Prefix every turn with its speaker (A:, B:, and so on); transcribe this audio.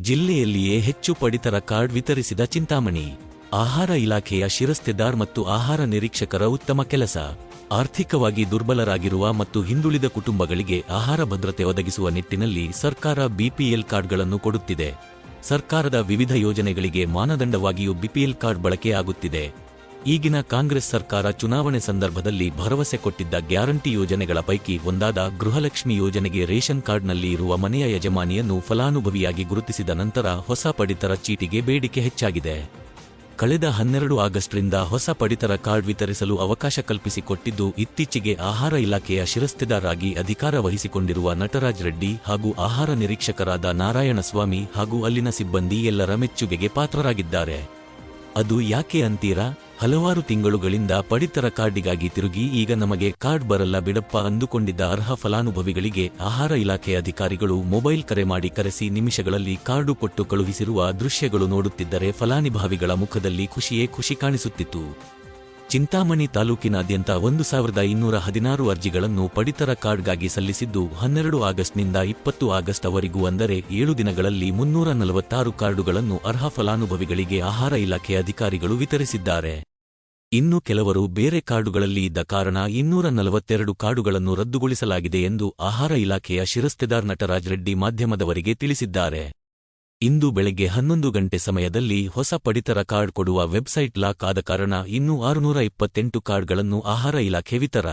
A: ಜಿಲ್ಲೆಯಲ್ಲಿಯೇ ಹೆಚ್ಚು ಪಡಿತರ ಕಾರ್ಡ್ ವಿತರಿಸಿದ ಚಿಂತಾಮಣಿ. ಆಹಾರ ಇಲಾಖೆಯ ಶಿರಸ್ತೆದಾರ್ ಮತ್ತು ಆಹಾರ ನಿರೀಕ್ಷಕರ ಉತ್ತಮ ಕೆಲಸ. ಆರ್ಥಿಕವಾಗಿ ದುರ್ಬಲರಾಗಿರುವ ಮತ್ತು ಹಿಂದುಳಿದ ಕುಟುಂಬಗಳಿಗೆ ಆಹಾರ ಭದ್ರತೆ ಒದಗಿಸುವ ನಿಟ್ಟಿನಲ್ಲಿ ಸರ್ಕಾರ ಬಿಪಿಎಲ್ ಕಾರ್ಡ್ಗಳನ್ನು ಕೊಡುತ್ತಿದೆ. ಸರ್ಕಾರದ ವಿವಿಧ ಯೋಜನೆಗಳಿಗೆ ಮಾನದಂಡವಾಗಿಯೂ ಬಿಪಿಎಲ್ ಕಾರ್ಡ್ ಬಳಕೆಯಾಗುತ್ತಿದೆ. ಈಗಿನ ಕಾಂಗ್ರೆಸ್ ಸರ್ಕಾರ ಚುನಾವಣೆ ಸಂದರ್ಭದಲ್ಲಿ ಭರವಸೆ ಕೊಟ್ಟಿದ್ದ ಗ್ಯಾರಂಟಿ ಯೋಜನೆಗಳ ಪೈಕಿ ಒಂದಾದ ಗೃಹಲಕ್ಷ್ಮಿ ಯೋಜನೆಗೆ ರೇಷನ್ ಕಾರ್ಡ್ನಲ್ಲಿ ಇರುವ ಮನೆಯ ಯಜಮಾನಿಯನ್ನು ಫಲಾನುಭವಿಯಾಗಿ ಗುರುತಿಸಿದ ನಂತರ ಹೊಸ ಪಡಿತರ ಚೀಟಿಗೆ ಬೇಡಿಕೆ ಹೆಚ್ಚಾಗಿದೆ. ಕಳೆದ ಹನ್ನೆರಡು ಆಗಸ್ಟ್ರಿಂದ ಹೊಸ ಪಡಿತರ ಕಾರ್ಡ್ ವಿತರಿಸಲು ಅವಕಾಶ ಕಲ್ಪಿಸಿಕೊಟ್ಟಿದ್ದು, ಇತ್ತೀಚೆಗೆ ಆಹಾರ ಇಲಾಖೆಯ ಶಿರಸ್ತೆದಾರಾಗಿ ಅಧಿಕಾರ ವಹಿಸಿಕೊಂಡಿರುವ ನಟರಾಜ್ ರೆಡ್ಡಿ ಹಾಗೂ ಆಹಾರ ನಿರೀಕ್ಷಕರಾದ ನಾರಾಯಣಸ್ವಾಮಿ ಹಾಗೂ ಅಲ್ಲಿನ ಸಿಬ್ಬಂದಿ ಎಲ್ಲರ ಮೆಚ್ಚುಗೆಗೆ ಪಾತ್ರರಾಗಿದ್ದಾರೆ. ಅದು ಯಾಕೆ ಅಂತೀರಾ? ಹಲವಾರು ತಿಂಗಳುಗಳಿಂದ ಪಡಿತರ ಕಾರ್ಡಿಗಾಗಿ ತಿರುಗಿ ಈಗ ನಮಗೆ ಕಾರ್ಡ್ ಬರಲ್ಲ ಬಿಡಪ್ಪ ಅಂದುಕೊಂಡಿದ್ದ ಅರ್ಹ ಫಲಾನುಭವಿಗಳಿಗೆ ಆಹಾರ ಇಲಾಖೆ ಅಧಿಕಾರಿಗಳು ಮೊಬೈಲ್ ಕರೆ ಮಾಡಿ ಕರೆಸಿ ನಿಮಿಷಗಳಲ್ಲಿ ಕಾರ್ಡು ಕೊಟ್ಟು ಕಳುಹಿಸಿರುವ ದೃಶ್ಯಗಳು ನೋಡುತ್ತಿದ್ದರೆ ಫಲಾನುಭವಿಗಳ ಮುಖದಲ್ಲಿ ಖುಷಿಯೇ ಖುಷಿ ಕಾಣಿಸುತ್ತಿತ್ತು. ಚಿಂತಾಮಣಿ ತಾಲೂಕಿನಾದ್ಯಂತ ಒಂದು ಸಾವಿರದ ಇನ್ನೂರ ಹದಿನಾರು ಅರ್ಜಿಗಳನ್ನು ಪಡಿತರ ಕಾರ್ಡ್ಗಾಗಿ ಸಲ್ಲಿಸಿದ್ದು ಹನ್ನೆರಡು ಆಗಸ್ಟ್ನಿಂದ ಇಪ್ಪತ್ತು ಆಗಸ್ಟ್ ಅವರೆಗೂ ಅಂದರೆ ಏಳು ದಿನಗಳಲ್ಲಿ ಮುನ್ನೂರ ನಲವತ್ತಾರು ಕಾರ್ಡುಗಳನ್ನು ಅರ್ಹ ಫಲಾನುಭವಿಗಳಿಗೆ ಆಹಾರ ಇಲಾಖೆ ಅಧಿಕಾರಿಗಳು ವಿತರಿಸಿದ್ದಾರೆ. ಇನ್ನು ಕೆಲವರು ಬೇರೆ ಕಾರ್ಡುಗಳಲ್ಲಿ ಇದ್ದ ಕಾರಣ ಇನ್ನೂರ ನಲವತ್ತೆರಡು ಕಾರ್ಡುಗಳನ್ನು ರದ್ದುಗೊಳಿಸಲಾಗಿದೆ ಎಂದು ಆಹಾರ ಇಲಾಖೆಯ ಶಿರಸ್ತೆದಾರ್ ನಟರಾಜ್ ರೆಡ್ಡಿ ಮಾಧ್ಯಮದವರಿಗೆ ತಿಳಿಸಿದ್ದಾರೆ. ಇಂದು ಬೆಳಗ್ಗೆ ಹನ್ನೊಂದು ಗಂಟೆ ಸಮಯದಲ್ಲಿ ಹೊಸ ಪಡಿತರ ಕಾರ್ಡ್ ಕೊಡುವ ವೆಬ್ಸೈಟ್ ಲಾಕ್ ಆದ ಕಾರಣ ಇನ್ನೂ ಆರುನೂರ ಇಪ್ಪತ್ತೆಂಟು ಕಾರ್ಡ್ಗಳನ್ನು ಆಹಾರ ಇಲಾಖೆ ವಿತರ.